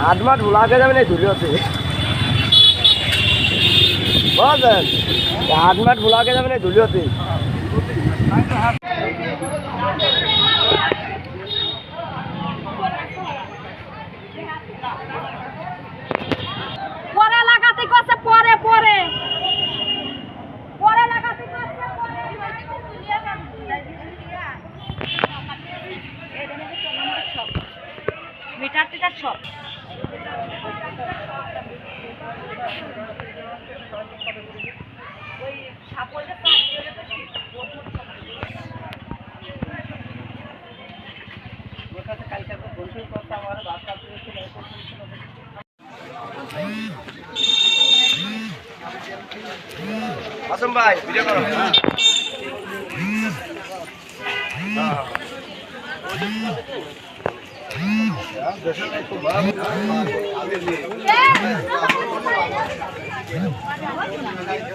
હાથમાં ઢોલા કે તમે ઝૂલ્યો છે. બસ હાથમાં ઢોલા કે તમે ઝૂલ્યો છે. আসম ভাই ভিডিও করো আছে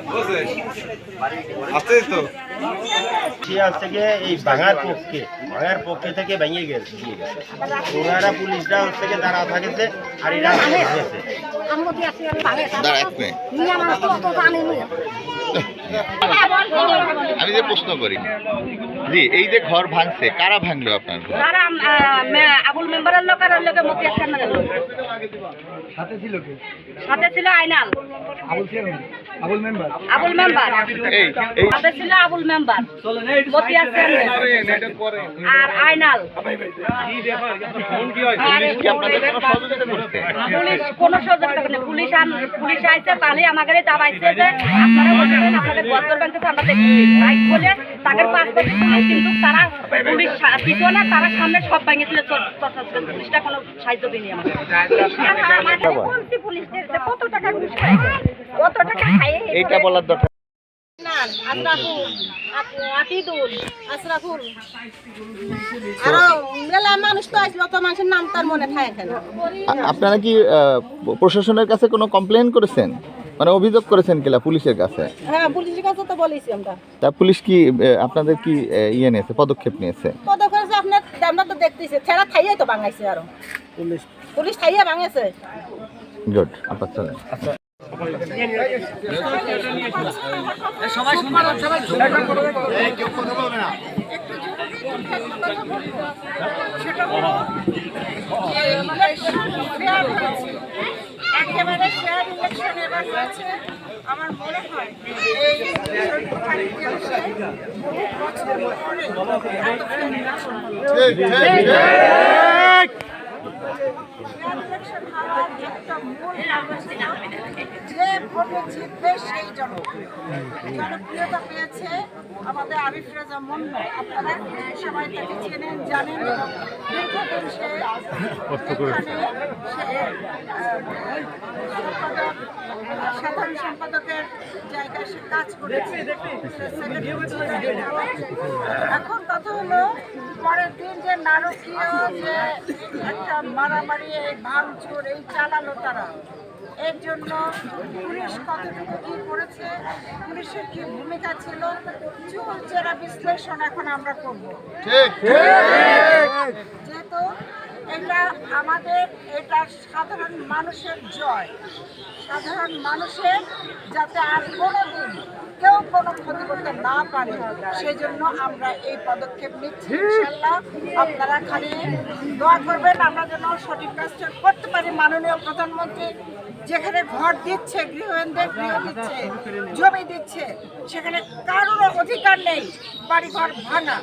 তো সে থেকে এই ভাঙার পক্ষে ভাঙার পক্ষে থেকে ভেঙে গেছে। ওনারা পুলিশরা হচ্ছে থেকে দাঁড়া থাকেছে আর এরা দাঁড়া, এক মিনিট। আমি যে প্রশ্ন করি জি এই যে ঘর ভাঙছে কারা ভাঙলো আপনার আবুল মেম্বারের লোক আর ওর লোকে। মতি সাথে ছিল কি? সাথে ছিল আইনাল। আবুল আবুল মেম্বার। আবুল মেম্বার। এই এই। সাথে ছিল আবুল মেম্বার। মতি আর আইনাল। পুলিশ কি আপনাদের কোনো সহযোগিতা পুলিশ কোনো সহযোগিতা করে পুলিশ আন পুলিশ আইছে তাহলে আমাদের দাবাইছে যে আপনারা আপনাদের বদর ব্যাংকে আমরা বাইক বলে তাদের পাসপোর্ট কিন্তু তারা পুলিশ সা- পিছনে তারা সামনে সব পুলিশটা কোনো সাহায্য দিইনি আমাদের। পুলিশদের কত টাকা ঘুষ খায় কত টাকা খায় এইটা বলার দরকার। আশরাফুল আপ- আশরাফুল। আরও মেলা মানুষ তো আসলো তো মানুষের নাম তার মনে থাকে না। আপনারা কি প্রশাসনের কাছে কোনো কমপ্লেন করেছেন? মানে অভিযোগ করেছেন কিলা পুলিশের কাছে? হ্যাঁ পুলিশের কাছে তো বলেছি আমরা। তা পুলিশ কি আপনাদের কি ইয়ে নিয়েছে পদক্ষেপ নিয়েছে? পদক্ষেপ করেছে আপনার আমরা তো দেখতেছি ছেড়া খাইয়াই তো ভাঙাইছে আরও। পুলিশ। পুলিশ খাইয়া ভাঙেছে। গুড আপনার চলেন একেবারে শেয়ার ইলেকশন এবার হয়েছে। আমার মনে হয় এই বছর পরে যে ভোটে জিতবে সেই জনপ্রিয় জনপ্রিয়তা পেয়েছে আমাদের আরিফ রাজা মুন্না আপনারা সবাই চেনেন জানেন দীর্ঘদিন সে সাধারণ সম্পাদকের জায়গায় সে কাজ করেছে। এখন কথা হলো পরের দিন যে নারকীয় যে একটা মারামারি এই ভাঙচুর এই চালানো তারা। এর জন্য পুলিশ কতটুকু কি করেছে পুলিশের কি ভূমিকা ছিল চুল চেরা বিশ্লেষণ এখন আমরা করব। যেহেতু এটা আমাদের, এটা সাধারণ মানুষের জয়। সাধারণ মানুষের যাতে আর কোনো দিন কেউ কোনো ক্ষতি করতে না পারে সেই জন্য আমরা এই পদক্ষেপ নিচ্ছি আপনারা খালি দোয়া করবেন, আমরা যেন সঠিক কাজটা করতে পারি মাননীয় প্রধানমন্ত্রী। যেখানে ঘর দিচ্ছে, গৃহহীনদের গৃহ দিচ্ছে, জমি দিচ্ছে, সেখানে কারোর অধিকার নেই, বাড়িঘর ভাঙা,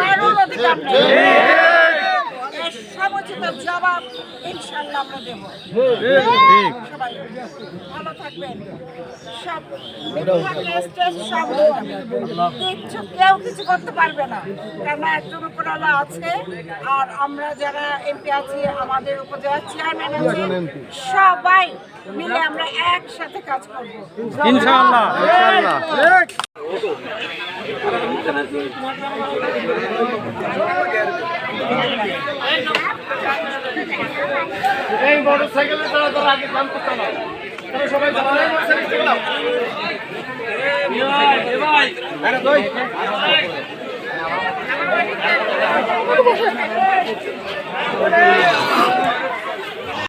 কারোর অধিকার নেই। এর সমুচিত জবাব ইনশাল্লাহ আমরা দেবো। সবাই ভালো থাকবেন। সব সব হয়ে কেউ কিছু করতে পারবে না। কারণ একজন উপরওয়ালা আছে আর আমরা যারা এমপি আছি আমাদের উপজেলা চেয়ারম্যান আছে সবাই মিলে আমরা একসাথে কাজ করব। এই মোটর সাইকেলে তারা তারা আগে কাম করতে না তারা সবাই দাও